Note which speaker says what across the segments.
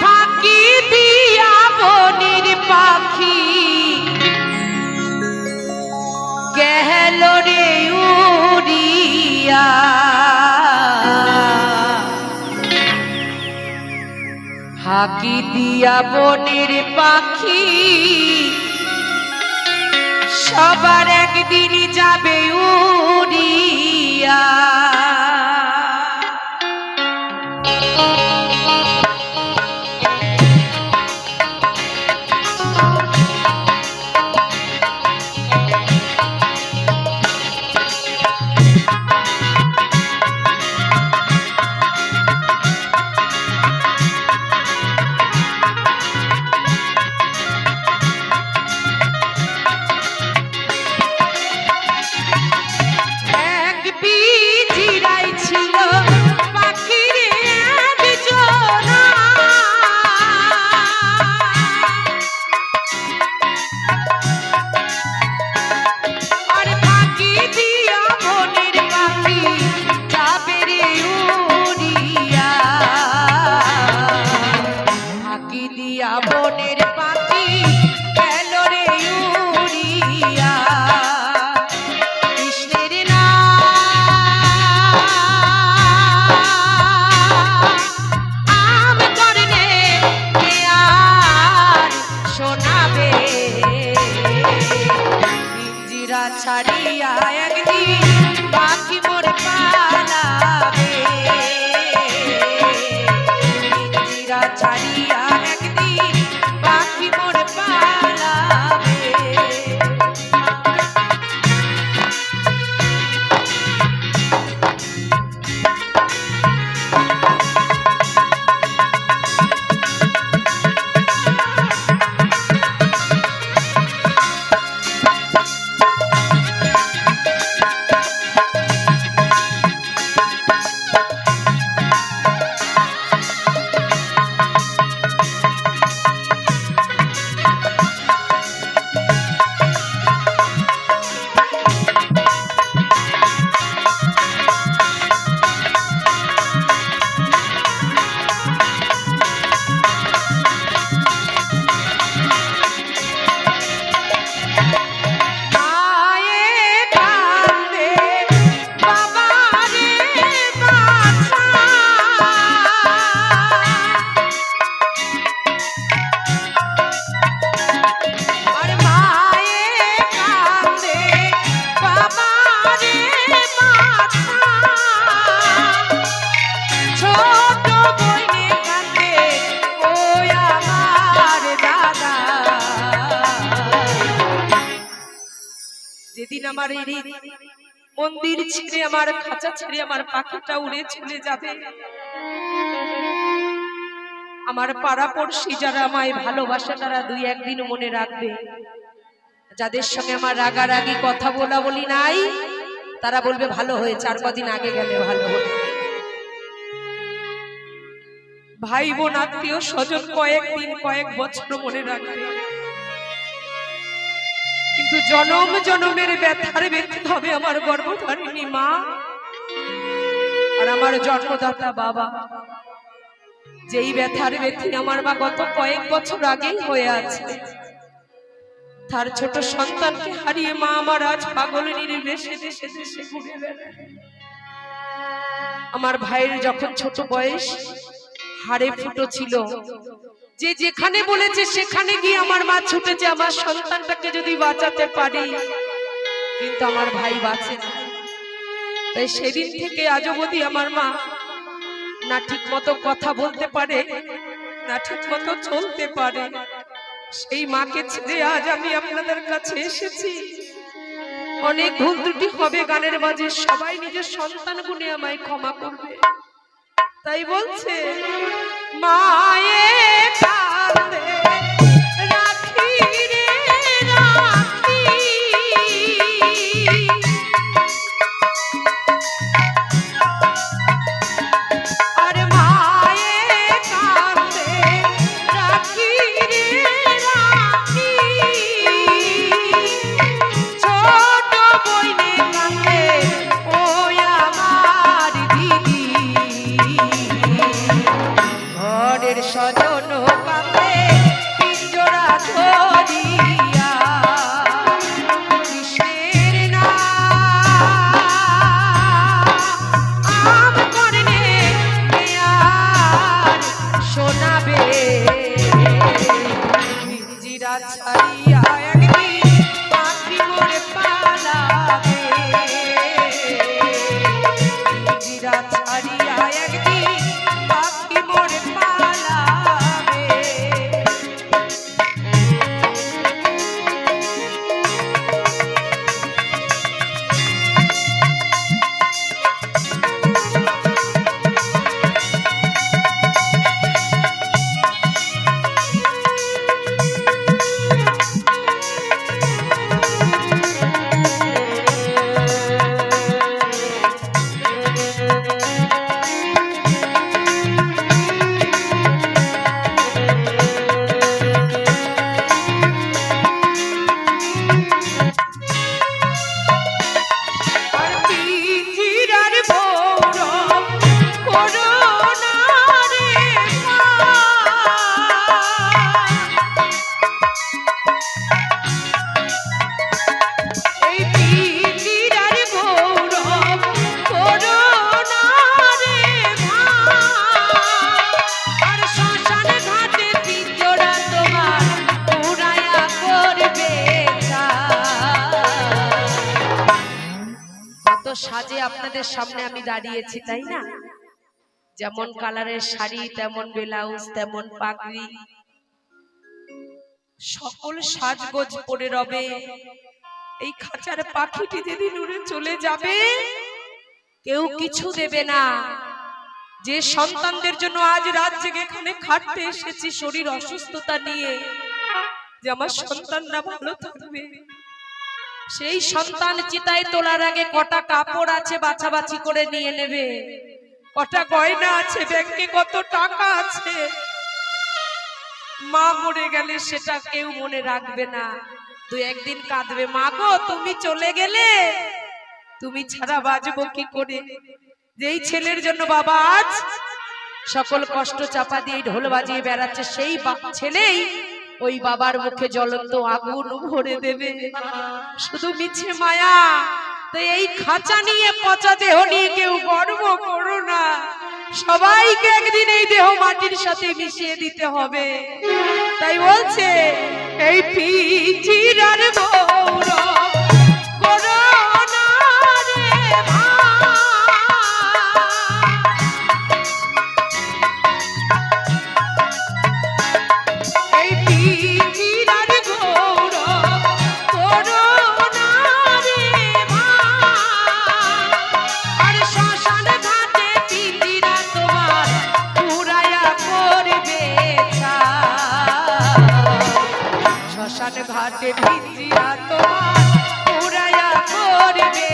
Speaker 1: ফাঁকি দিয়া বনির পাখি। গেল রে উড়িয়া। ফাঁকি দিয়া বনির পাখি, সবার একদিন যাবে উ দিয়া বনের পাখি, গেল রে উড়িয়া কৃষ্ণের নাম করলে কে আর শোনাবে? পিঞ্জিরা ছাড়িয়া একদিন পাখি মোর পালাবে। যেদিন আমার এই মন্দির ছেড়ে আমার, খাঁচা ছেড়ে আমার, পাখিটা উড়ে চলে যাবে। আমার পাড়া পড়শি যারা আমায় ভালোবাসে, তারা দুই একদিন মনে রাখবে। যাদের সঙ্গে আমার রাগারাগি, কথা বলা বলি নাই, তারা বলবে, ভালো হয়েছে, আর কদিন আগে গেলে ভালো হতো। ভাই বোন, আত্মীয় স্বজন কয়েকদিন, কয়েক বছর মনে রাখবে। কিন্তু জনম জনমের ব্যথার ব্যথা হবে আমার গর্ভধারিণী মা। আর আমার জন্মদাতা বাবা, যেই ব্যথার ব্যথি আমার মা গত কয়েক বছর আগেই হয়ে আছে, তার ছোট সন্তানকে হারিয়ে মা আমার আজ পাগল আমার ভাইয়ের যখন ছোট বয়স, হাড়ে ফুটো ছিল যে যেখানে বলেছে সেখানে গিয়ে আমার মা ছুটেছে, আমার সন্তানটাকে যদি বাঁচাতে পারি। কিন্তু আমার ভাই বাঁচে না। তাই সেদিন থেকে আজ অবধি আমার মা না ঠিক মতো কথা বলতে পারে, না ঠিক মতো চলতে পারে। সেই মাকে ছেড়ে আজ আমি আপনাদের কাছে এসেছি। অনেক ভুল ত্রুটি হবে গানের মাঝে, সবাই নিজের সন্তান গুনে আমায় ক্ষমা করবে। তাই বলছে মায়ে সাজে আপনাদের সামনে আমি দাঁড়িয়েছি, তাই না? যেমন কালারের শাড়ি, তেমন ব্লাউজ, তেমন পাগড়ি। সকল সাজগোজ পরে রবে। এই খাঁচার পাখিটি যেদিন উড়ে চলে যাবে, কেউ কিছু দেবে না। যে সন্তানদের জন্য আজ রাত জেগে এখানে খাটতে এসেছি, শরীর অসুস্থতা নিয়ে। যে আমার সন্তানরা ভালো থাকবে। সেই সন্তান চিতায় তোলার আগে কটা কাপড় আছে বাছাবাছি করে নিয়ে নেবে। কটা গয়না আছে, ব্যাংকে কত টাকা আছে? মা মরে গেলে সেটা কেউ মনে রাখবে না। তুই একদিন কাঁদবে, মা গো, তুমি চলে গেলে? তুমি ছাড়া বাজবো কি করে? যেই ছেলের জন্য বাবা আজ সকল কষ্ট চাপা দিয়ে ঢোল বাজিয়ে বেড়াচ্ছে, সেই ছেলেই ওই বাবার মুখে জ্বলন্ত আগুন ভরে দেবে। শুধু মিছে মায়া, তো এই খাঁচা নিয়ে পচা দেহ নিয়ে কেউ গর্ব করো না। সবাইকে একদিন এই দেহ মাটির সাথে মিশিয়ে দিতে হবে। তাই বলছে, এই পিচিরার গৌরব শ্মশান ঘাটে পিতিরা তোমার পুরায়া করবে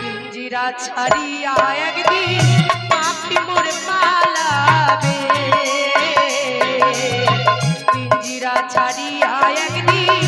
Speaker 1: পিঞ্জিরা ছাড়িয়া একদিন পাখি মোর পালাবে। পিঞ্জিরা ছাড়িয়া একদিন